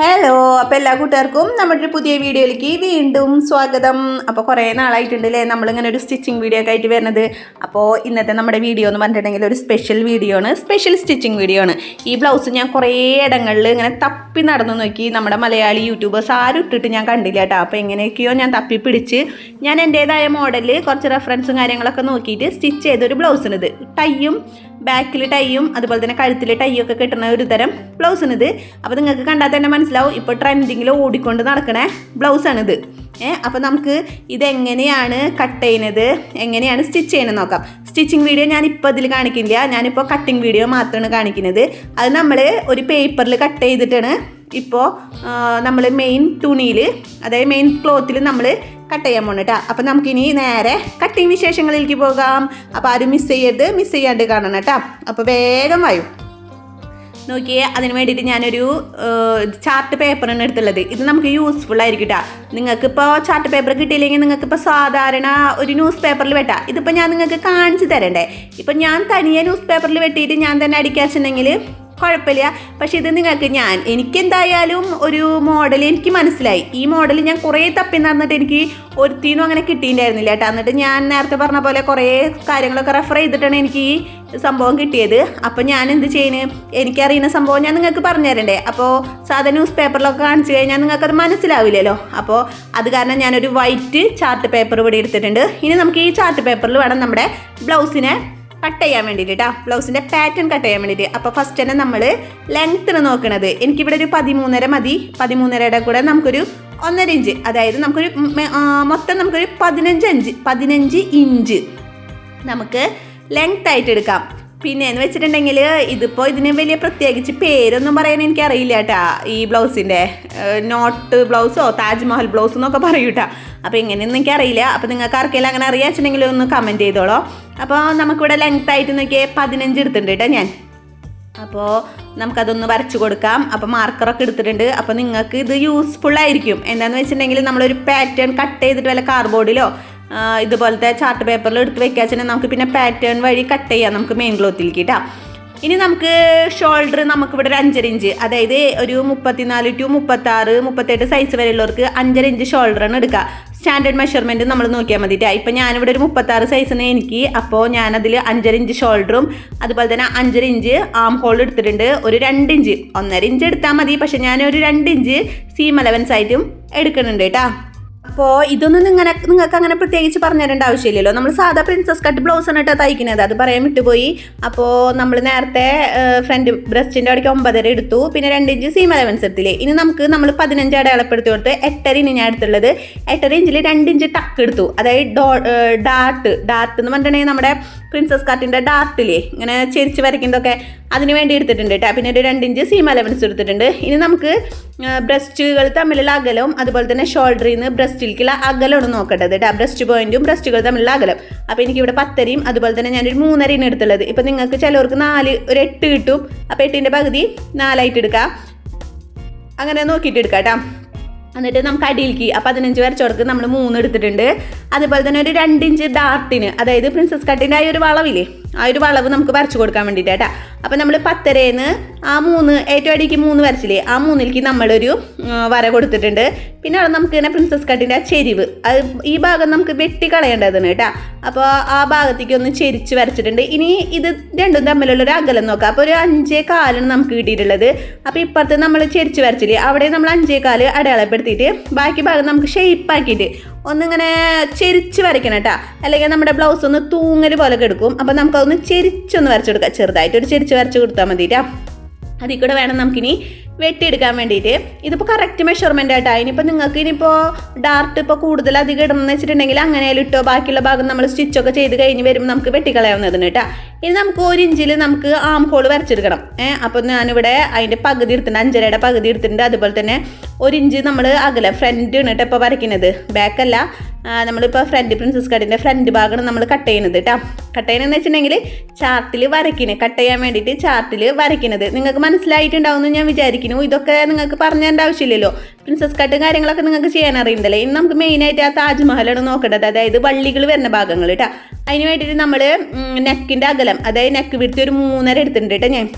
Hello അപ്പോൾ എല്ലാ കൂട്ടുകാർക്കും നമ്മുടെ പുതിയ വീഡിയോയിലേക്ക് വീണ്ടും സ്വാഗതം. അപ്പോൾ കുറേ നാളായിട്ടുണ്ട് അല്ലേ നമ്മളിങ്ങനെ ഒരു സ്റ്റിച്ചിങ് വീഡിയോ ഒക്കെ ആയിട്ട് വരുന്നത്. അപ്പോൾ ഇന്നത്തെ നമ്മുടെ വീഡിയോ എന്ന് പറഞ്ഞിട്ടുണ്ടെങ്കിൽ ഒരു സ്പെഷ്യൽ വീഡിയോ ആണ്. സ്പെഷ്യൽ സ്റ്റിച്ചിങ് വീഡിയോ ആണ്. ഈ ബ്ലൗസ് ഞാൻ കുറേ ഇടങ്ങളിൽ ഇങ്ങനെ തപ്പി നടന്നു നോക്കി. നമ്മുടെ മലയാളി യൂട്യൂബേഴ്സ് ആരും ഇട്ടിട്ട് ഞാൻ കണ്ടില്ല കേട്ടോ. അപ്പോൾ എങ്ങനെയൊക്കെയോ ഞാൻ തപ്പി പിടിച്ച് ഞാൻ എന്റേതായ മോഡലിൽ കുറച്ച് റെഫറൻസും കാര്യങ്ങളൊക്കെ നോക്കിയിട്ട് സ്റ്റിച്ച് ചെയ്തൊരു ബ്ലൗസിനത് ടൈയും ബാക്കിൽ ടൈയും അതുപോലെ തന്നെ കഴുത്തിൽ ടൈയും ഒക്കെ കിട്ടുന്ന ഒരു തരം ബ്ലൗസാണിത്. അപ്പോൾ നിങ്ങൾക്ക് കണ്ടാൽ തന്നെ മനസ്സിലാവും ഇപ്പോൾ ട്രെൻഡിങ്ങിൽ ഓടിക്കൊണ്ട് നടക്കണ ബ്ലൗസാണിത്. ഏ അപ്പോൾ നമുക്ക് ഇതെങ്ങനെയാണ് കട്ട് ചെയ്യുന്നത് എങ്ങനെയാണ് സ്റ്റിച്ച് ചെയ്യുന്നത് നോക്കാം. സ്റ്റിച്ചിങ് വീഡിയോ ഞാൻ ഇപ്പോൾ ഇതിൽ കാണിക്കില്ല ഞാനിപ്പോൾ കട്ടിങ് വീഡിയോ മാത്രമാണ് കാണിക്കുന്നത്. അത് നമ്മൾ ഒരു പേപ്പറിൽ കട്ട് ചെയ്തിട്ടാണ് ഇപ്പോൾ നമ്മൾ മെയിൻ തുണിയിൽ അതായത് മെയിൻ ക്ലോത്തിൽ നമ്മൾ കട്ട് ചെയ്യാൻ പോകണം കേട്ടോ അപ്പോൾ നമുക്കിനി നേരെ കട്ടിങ് വിശേഷങ്ങളിലേക്ക് പോകാം. അപ്പോൾ ആരും മിസ് ചെയ്യരുത് മിസ് ചെയ്യാണ്ട് കാണണം കേട്ടോ അപ്പോൾ വേഗം വായും. നോക്കിയേ അതിന് വേണ്ടിയിട്ട് ഞാനൊരു ചാർട്ട് പേപ്പറാണ് എടുത്തുള്ളത്. ഇത് നമുക്ക് യൂസ്ഫുൾ ആയിരിക്കും കേട്ടോ നിങ്ങൾക്കിപ്പോൾ ചാർട്ട് പേപ്പർ കിട്ടിയില്ലെങ്കിൽ നിങ്ങൾക്കിപ്പോൾ സാധാരണ ഒരു ന്യൂസ് പേപ്പറിൽ വെട്ടാം. ഇതിപ്പോൾ ഞാൻ നിങ്ങൾക്ക് കാണിച്ചു തരണ്ടേ. ഇപ്പം ഞാൻ തനിയെ ന്യൂസ് പേപ്പറിൽ വെട്ടിയിട്ട് ഞാൻ തന്നെ അടിക്കാച്ചുണ്ടെങ്കിൽ കുഴപ്പമില്ല. പക്ഷെ ഇത് നിങ്ങൾക്ക് ഞാൻ എനിക്കെന്തായാലും ഒരു മോഡൽ എനിക്ക് മനസ്സിലായി. ഈ മോഡൽ ഞാൻ കുറേ തപ്പി നടന്നിട്ട് എനിക്ക് ഒരുത്തിനും അങ്ങനെ കിട്ടിയിട്ടുണ്ടായിരുന്നില്ല കേട്ടോ. എന്നിട്ട് ഞാൻ നേരത്തെ പറഞ്ഞ പോലെ കുറേ കാര്യങ്ങളൊക്കെ റെഫർ ചെയ്തിട്ടാണ് എനിക്ക് ഈ സംഭവം കിട്ടിയത്. അപ്പോൾ ഞാൻ എന്ത് ചെയ്യുന്നത് എനിക്കറിയുന്ന സംഭവം ഞാൻ നിങ്ങൾക്ക് പറഞ്ഞു തരണ്ടേ അപ്പോൾ സാധാരണ ന്യൂസ് പേപ്പറിലൊക്കെ കാണിച്ചു കഴിഞ്ഞാൽ നിങ്ങൾക്കത് മനസ്സിലാവില്ലല്ലോ. അപ്പോൾ അത് കാരണം ഞാനൊരു വൈറ്റ് ചാർട്ട് പേപ്പർ ഇവിടെ എടുത്തിട്ടുണ്ട്. ഇനി നമുക്ക് ഈ ചാർട്ട് പേപ്പറിൽ വേണം നമ്മുടെ ബ്ലൗസിനെ കട്ട് ചെയ്യാൻ വേണ്ടിയിട്ട് കേട്ടോ ബ്ലൗസിന്റെ പാറ്റേൺ കട്ട് ചെയ്യാൻ വേണ്ടിയിട്ട് അപ്പോൾ ഫസ്റ്റ് തന്നെ നമ്മൾ ലെങ്ത്തിന് നോക്കണത്. എനിക്കിവിടെ ഒരു പതിമൂന്നര മതി. പതിമൂന്നരയുടെ കൂടെ നമുക്കൊരു ഒന്നര ഇഞ്ച്. അതായത് നമുക്കൊരു മൊത്തം നമുക്കൊരു പതിനഞ്ച് അഞ്ച്. പതിനഞ്ച് ഇഞ്ച്. നമുക്ക് ലെങ്ത് ആയിട്ട് എടുക്കാം. പിന്നെ എന്ന് വെച്ചിട്ടുണ്ടെങ്കിൽ ഇതിപ്പോൾ ഇതിന് വലിയ പ്രത്യേകിച്ച് പേരൊന്നും പറയാൻ എനിക്ക് അറിയില്ല കേട്ടാ. ഈ ബ്ലൗസിന്റെ നോട്ട് ബ്ലൗസോ താജ്മഹൽ ബ്ലൗസ് എന്നൊക്കെ പറയൂ കേട്ടാ. അപ്പോൾ എങ്ങനെയൊന്നും എനിക്ക് അറിയില്ല അപ്പോൾ നിങ്ങൾക്ക് ആർക്കെങ്കിലും അങ്ങനെ അറിയാച്ചിട്ടുണ്ടെങ്കിൽ ഒന്ന് കമന്റ് ചെയ്തോളോ. അപ്പോൾ നമുക്കിവിടെ ലെങ്ത് ആയിട്ട് നോക്കിയേ പതിനഞ്ച് എടുത്തിട്ടുണ്ട് കേട്ടോ ഞാൻ. അപ്പോൾ നമുക്കതൊന്ന് വരച്ചു കൊടുക്കാം. അപ്പോൾ മാർക്കറൊക്കെ എടുത്തിട്ടുണ്ട്. അപ്പോൾ നിങ്ങൾക്ക് ഇത് യൂസ്ഫുൾ ആയിരിക്കും. എന്താണെന്ന് വെച്ചിട്ടുണ്ടെങ്കിൽ നമ്മളൊരു പാറ്റേൺ കട്ട് ചെയ്തിട്ട് വല്ല കാർഡ്ബോർഡിലോ ഇതുപോലത്തെ ചാർട്ട് പേപ്പറിൽ എടുത്ത് വെക്കാച്ചുണ്ടെങ്കിൽ നമുക്ക് പിന്നെ പാറ്റേൺ വഴി കട്ട് ചെയ്യാം നമുക്ക് മെയിൻ ക്ലോത്തിലേക്ക് കേട്ടോ ഇനി നമുക്ക് ഷോൾഡർ നമുക്കിവിടെ ഒരു അഞ്ചര ഇഞ്ച് അതായത് ഒരു മുപ്പത്തിനാല് ടു മുപ്പത്താറ് മുപ്പത്തെട്ട് സൈസ് വരെയുള്ളവർക്ക് അഞ്ചര ഇഞ്ച് ഷോൾഡറാണ് എടുക്കുക സ്റ്റാൻഡേർഡ് മെഷർമെന്റ് നമ്മൾ നോക്കിയാൽ മതിട്ടാ ഇപ്പം ഞാനിവിടെ ഒരു മുപ്പത്താറ് സൈസിന് എനിക്ക് അപ്പോൾ ഞാനതിൽ അഞ്ചര ഇഞ്ച് ഷോൾഡറും അതുപോലെ തന്നെ അഞ്ചര ഇഞ്ച് ആം ഹോൾ എടുത്തിട്ടുണ്ട്. ഒരു രണ്ട് ഇഞ്ച് ഒന്നര ഇഞ്ച് എടുത്താൽ മതി. പക്ഷേ ഞാൻ ഒരു രണ്ട് ഇഞ്ച് സീം അലവൻസ് ആയിട്ടും എടുക്കുന്നുണ്ട് കേട്ടോ അപ്പോൾ ഇതൊന്നും നിങ്ങനെ നിങ്ങൾക്ക് അങ്ങനെ പ്രത്യേകിച്ച് പറഞ്ഞു തരേണ്ട ആവശ്യമില്ലല്ലോ. നമ്മൾ സാധാ പ്രിൻസസ് കട്ട് ബ്ലൗസ് ആണ് കേട്ടോ തയ്ക്കുന്നത് അത് പറയാൻ വിട്ടുപോയി. അപ്പോൾ നമ്മൾ നേരത്തെ ഫ്രണ്ട് ബ്രസ്റ്റിന്റെ അവിടേക്ക് ഒമ്പതര എടുത്തു. പിന്നെ രണ്ട് ഇഞ്ച് സീം അലവൻസ് എടുത്തില്ലേ. ഇനി നമുക്ക് നമ്മൾ പതിനഞ്ച് അടയാളപ്പെടുത്തി കൊടുത്ത് എട്ടര ഇനി ഞാൻ എടുത്തുള്ളത്. എട്ടര ഇഞ്ചിൽ രണ്ട് ഇഞ്ച് ടക്ക് എടുത്തു. അതായത് ഡോ ഡാർട്ട് ഡാർട്ട് എന്ന് പറഞ്ഞിട്ടുണ്ടെങ്കിൽ നമ്മുടെ പ്രിൻസസ് കട്ടിന്റെ ഡാർട്ടില്ലേ ഇങ്ങനെ ചെരിച്ച് വരയ്ക്കുന്നതൊക്കെ അതിന് വേണ്ടി എടുത്തിട്ടുണ്ട് കേട്ടോ. പിന്നെ ഒരു രണ്ട് ഇഞ്ച് സീം അലവൻസ് എടുത്തിട്ടുണ്ട്. ഇനി നമുക്ക് ബ്രസ്റ്റുകൾ തമ്മിലുള്ള അകലവും അതുപോലെ തന്നെ ഷോൾഡറിൽ നിന്ന് ബ്രസ്റ്റിലേക്കുള്ള അകലമാണ് നോക്കേണ്ടത്. കേട്ടോ ബ്രസ്റ്റ് പോയിന്റും ബ്രസ്റ്റുകൾ തമ്മിലുള്ള അകലം. അപ്പോൾ എനിക്കിവിടെ പത്തരയും അതുപോലെ തന്നെ ഞാനൊരു മൂന്നരയും എടുത്തുള്ളത്. ഇപ്പം നിങ്ങൾക്ക് ചിലവർക്ക് നാല് ഒരു എട്ട് കിട്ടും. അപ്പോൾ എട്ടിന്റെ പകുതി നാലായിട്ട് എടുക്കാം. അങ്ങനെ നോക്കിയിട്ട് എടുക്കാം കേട്ടോ എന്നിട്ട് നമുക്ക് അടിയിലേക്ക് ആ പതിനഞ്ച് വരച്ചവർക്ക് നമ്മൾ മൂന്ന് എടുത്തിട്ടുണ്ട്. അതുപോലെ തന്നെ ഒരു രണ്ട് ഇഞ്ച് ഡാർട്ടിന് അതായത് പ്രിൻസസ് കട്ടിന്റെ ആ ഒരു വളവില്ലേ? ആ ഒരു വളവ് നമുക്ക് വരച്ചു കൊടുക്കാൻ വേണ്ടിയിട്ട് കേട്ടോ. അപ്പം നമ്മൾ പത്തരേന്ന് ആ മൂന്ന് ഏറ്റവും അടിക്ക് മൂന്ന് വരച്ചില്ലേ ആ മൂന്നിലേക്ക് നമ്മളൊരു വര കൊടുത്തിട്ടുണ്ട്. പിന്നെ അവിടെ നമുക്ക് ഇങ്ങനെ പ്രിൻസസ് കട്ടിന്റെ ആ ചെരിവ് അത് ഈ ഭാഗം നമുക്ക് വെട്ടി കളയേണ്ടതാണ് കേട്ടോ. അപ്പോൾ ആ ഭാഗത്തേക്ക് ഒന്ന് ചെരിച്ച് വരച്ചിട്ടുണ്ട്. ഇനി ഇത് രണ്ടും തമ്മിലുള്ള ഒരു അകലം നോക്കാം. അപ്പോൾ ഒരു അഞ്ചേ കാലാണ് നമുക്ക് കിട്ടിയിട്ടുള്ളത്. അപ്പോൾ ഇപ്പുറത്ത് നമ്മൾ ചെരിച്ച് വരച്ചില്ലേ അവിടെ നമ്മൾ അഞ്ചേ കാൽ അടയാളപ്പെടുത്തിയിട്ട് ബാക്കി ഭാഗം നമുക്ക് ഷേപ്പ് ആക്കിയിട്ട് ഒന്നിങ്ങനെ ചെരിച്ച് വരയ്ക്കണം കേട്ടോ. അല്ലെങ്കിൽ നമ്മുടെ ബ്ലൗസ് ഒന്ന് തൂങ്ങൽ പോലെ കെടുക്കും. അപ്പോൾ നമുക്കതൊന്ന് ചെരിച്ചൊന്ന് വരച്ചെടുക്കാം. ചെറുതായിട്ടൊരു ചെരിച്ച് വരച്ച് കൊടുത്താൽ മതിയിട്ടാ അതിൽ കൂടെ വേണം നമുക്കിനി വെട്ടിയെടുക്കാൻ വേണ്ടിയിട്ട്. ഇതിപ്പോൾ കറക്റ്റ് മെഷർമെന്റ് ആയിട്ടാണ് ഇനിയിപ്പോൾ നിങ്ങൾക്ക് ഇനിയിപ്പോൾ ഡാർട്ട് ഇപ്പോൾ കൂടുതൽ അധികം ഇടണമെന്ന് വെച്ചിട്ടുണ്ടെങ്കിൽ അങ്ങനെ ഇട്ടോ. ബാക്കിയുള്ള ഭാഗം നമ്മൾ സ്റ്റിച്ചൊക്കെ ചെയ്ത് കഴിഞ്ഞ് വരുമ്പോൾ നമുക്ക് വെട്ടിക്കളയാവുന്നതാണ് കേട്ടോ. ഇനി നമുക്ക് ഒരു ഇഞ്ചിൽ നമുക്ക് ആം ഹോൾ വരച്ചെടുക്കണം. ഏഹ് അപ്പോൾ ഞാനിവിടെ അതിന്റെ പകുതി എടുത്തിട്ടുണ്ട് അഞ്ചരയുടെ പകുതി എടുത്തിട്ടുണ്ട്. അതുപോലെ തന്നെ ഒരു ഇഞ്ച് നമ്മൾ അകലെ ഫ്രണ്ട് ഇണിട്ട് ഇപ്പോൾ വരയ്ക്കുന്നത്. ബാക്കല്ല നമ്മളിപ്പോൾ ഫ്രണ്ട് പ്രിൻസസ് കട്ടിന്റെ ഫ്രണ്ട് ഭാഗമാണ് നമ്മൾ കട്ട് ചെയ്യുന്നത് കേട്ടോ കട്ട് ചെയ്യണമെന്ന് വെച്ചിട്ടുണ്ടെങ്കിൽ ചാർട്ടിൽ വരയ്ക്കുന്നത് കട്ട് ചെയ്യാൻ വേണ്ടിയിട്ട് ചാർട്ടിൽ വരയ്ക്കുന്നത് നിങ്ങൾക്ക് മനസ്സിലായിട്ടുണ്ടാവും എന്ന് ഞാൻ വിചാരിക്കുന്നു. ഇതൊക്കെ നിങ്ങൾക്ക് പറഞ്ഞേണ്ട ആവശ്യമില്ലല്ലോ. പ്രിൻസസ് കട്ടും കാര്യങ്ങളൊക്കെ നിങ്ങൾക്ക് ചെയ്യാൻ അറിയണ്ടല്ലേ? ഇനി നമുക്ക് മെയിനായിട്ട് ആ താജ്മഹലാണ് നോക്കേണ്ടത്. അതായത് വള്ളികൾ വരുന്ന ഭാഗങ്ങൾ കേട്ടോ അതിന് വേണ്ടിയിട്ട് നമ്മൾ നെക്കിന്റെ അകലം അതായത് നെക്ക് വിടുത്തി ഒരു മൂന്നര എടുത്തിട്ടുണ്ട് കേട്ടോ ഞാൻ.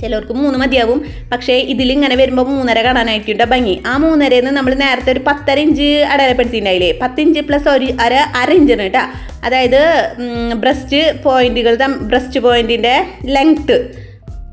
ചിലർക്ക് മൂന്ന് മതിയാവും. പക്ഷേ ഇതിലിങ്ങനെ വരുമ്പോൾ മൂന്നര കാണാനായിട്ടുണ്ട് ഭംഗി. ആ മൂന്നരയിൽ നിന്ന് നമ്മൾ നേരത്തെ ഒരു പത്തര ഇഞ്ച് അടയാളപ്പെടുത്തിയിട്ടുണ്ടായില്ലേ? പത്തിഞ്ച് പ്ലസ് ഒരു അര അര ഇഞ്ചാണ് കേട്ടോ അതായത് ബ്രസ്റ്റ് പോയിന്റുകൾ ബ്രസ്റ്റ് പോയിന്റിന്റെ ലെങ്ത്ത്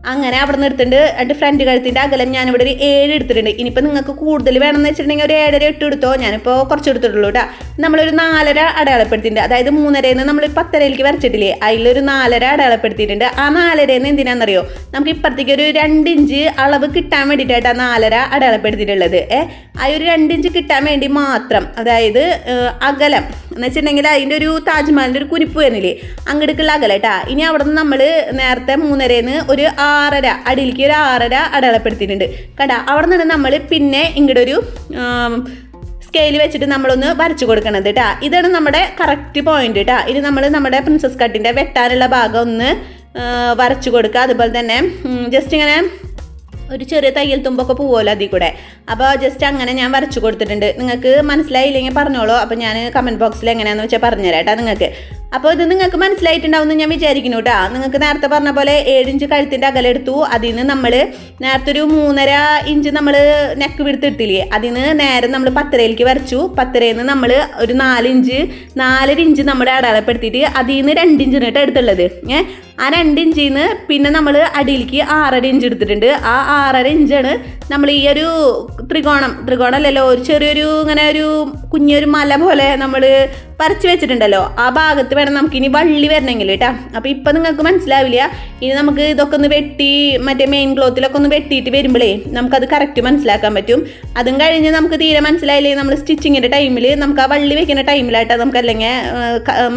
അങ്ങനെ അവിടെ നിന്ന് എടുത്തിട്ടുണ്ട്. എന്റെ ഫ്രണ്ട് കഴുത്തിന്റെ അകലം ഞാനിവിടെ ഒരു ഏഴ് എടുത്തിട്ടുണ്ട്. ഇനിയിപ്പോൾ നിങ്ങൾക്ക് കൂടുതൽ വേണമെന്ന് വെച്ചിട്ടുണ്ടെങ്കിൽ ഒരു ഏഴര എട്ട് എടുത്തോ? ഞാനിപ്പോൾ കുറച്ച് എടുത്തിട്ടുള്ളൂ കേട്ടോ നമ്മളൊരു നാലര അടയാളപ്പെടുത്തിയിട്ടുണ്ട്. അതായത് മൂന്നരയിൽ നിന്ന് നമ്മൾ പത്തരയിലേക്ക് വരച്ചിട്ടില്ലേ? അതിലൊരു നാലര അടയാളപ്പെടുത്തിയിട്ടുണ്ട്. ആ നാലരയിൽ നിന്ന് എന്തിനാണെന്നറിയോ നമുക്ക് ഇപ്പുറത്തേക്ക് ഒരു രണ്ട് ഇഞ്ച് അളവ് കിട്ടാൻ വേണ്ടിയിട്ടാണ് നാലര അടയാളപ്പെടുത്തിയിട്ടുള്ളത്. ഏ? ആ ഒരു രണ്ട് ഇഞ്ച് കിട്ടാൻ വേണ്ടി മാത്രം. അതായത് അകലം. എന്ന് വെച്ചിട്ടുണ്ടെങ്കിൽ അതിന്റെ ഒരു താജ്മഹലിന്റെ ഒരു കുരിപ്പ് വരുന്നില്ലേ? അങ്ങോട്ടേക്കുള്ള അകലം കേട്ടാ ഇനി അവിടെ നിന്ന് നമ്മൾ നേരത്തെ മൂന്നരയിൽ നിന്ന് ഒരു ആറര അടിയിലേക്ക് ഒരു ആറര അടയാളപ്പെടുത്തിയിട്ടുണ്ട്. കണ്ട അവിടെ നിന്ന് നമ്മൾ പിന്നെ ഇങ്ങോട്ട് ഒരു സ്കെയിൽ വെച്ചിട്ട് നമ്മളൊന്ന് വരച്ചു കൊടുക്കണത് കേട്ടാ ഇതാണ് നമ്മുടെ കറക്റ്റ് പോയിന്റ് കേട്ടാ ഇനി നമ്മൾ നമ്മുടെ പ്രിൻസസ് കട്ടിന്റെ വെട്ടാനുള്ള ഭാഗം ഒന്ന് വരച്ചു കൊടുക്കുക അതുപോലെ തന്നെ ജസ്റ്റ് ഇങ്ങനെ ഒരു ചെറിയ തയ്യൽ തുമ്പൊക്കെ പോവുമല്ലോ അതിൽ കൂടെ. അപ്പോൾ ജസ്റ്റ് അങ്ങനെ ഞാൻ വരച്ചു കൊടുത്തിട്ടുണ്ട്. നിങ്ങൾക്ക് മനസ്സിലായില്ലെങ്കിൽ പറഞ്ഞോളൂ. അപ്പോൾ ഞാൻ കമന്റ് ബോക്സിൽ എങ്ങനെയാണെന്ന് വെച്ചാൽ പറഞ്ഞുതരാം കേട്ടോ നിങ്ങൾക്ക്. അപ്പോൾ ഇത് നിങ്ങൾക്ക് മനസ്സിലായിട്ടുണ്ടാവുമെന്ന് ഞാൻ വിചാരിക്കുന്നു കേട്ടോ നിങ്ങൾക്ക് നേരത്തെ പറഞ്ഞ പോലെ ഏഴിഞ്ച് കഴുത്തിന്റെ അകലെടുത്തു അതിൽ നിന്ന് നമ്മൾ നേരത്തെ ഒരു മൂന്നര ഇഞ്ച് നമ്മൾ നെക്ക് വിടുത്തിട്ടില്ലേ അതിൽ നിന്ന് നേരെ നമ്മൾ പത്തരയിലേക്ക് വരച്ചു. പത്തരയിൽ നിന്ന് നമ്മൾ ഒരു നാലിഞ്ച് നാലര ഇഞ്ച് നമ്മൾ അടയാളപ്പെടുത്തിയിട്ട് അതിൽ നിന്ന് രണ്ടിഞ്ചിനിട്ട് എടുത്തുള്ളത്. ഏഹ് ആ രണ്ട് ഇഞ്ചിൽ നിന്ന് പിന്നെ നമ്മൾ അടിയിലേക്ക് ആറര ഇഞ്ച് എടുത്തിട്ടുണ്ട്. ആ ആറര ഇഞ്ചാണ് നമ്മൾ ഈ ഒരു ത്രികോണം. ത്രികോണം അല്ലല്ലോ ഒരു ചെറിയൊരു ഇങ്ങനെ ഒരു കുഞ്ഞൊരു മല പോലെ നമ്മൾ പറിച്ചു വെച്ചിട്ടുണ്ടല്ലോ. ആ ഭാഗത്ത് വേണം നമുക്ക് ഇനി വള്ളി വരണമെങ്കിൽ കേട്ടോ അപ്പോൾ ഇപ്പം നിങ്ങൾക്ക് മനസ്സിലാവില്ല. ഇനി നമുക്ക് ഇതൊക്കെ ഒന്ന് വെട്ടി മറ്റേ മെയിൻ ക്ലോത്തിലൊക്കെ ഒന്ന് വെട്ടിയിട്ട് വരുമ്പോഴേ നമുക്കത് കറക്റ്റ് മനസ്സിലാക്കാൻ പറ്റും. അതും കഴിഞ്ഞ് നമുക്ക് തീരെ മനസ്സിലായില്ലേ നമ്മൾ സ്റ്റിച്ചിങ്ങിന്റെ ടൈമിൽ നമുക്ക് ആ വള്ളി വെക്കുന്ന ടൈമിലായിട്ട് നമുക്ക് അല്ലെങ്കിൽ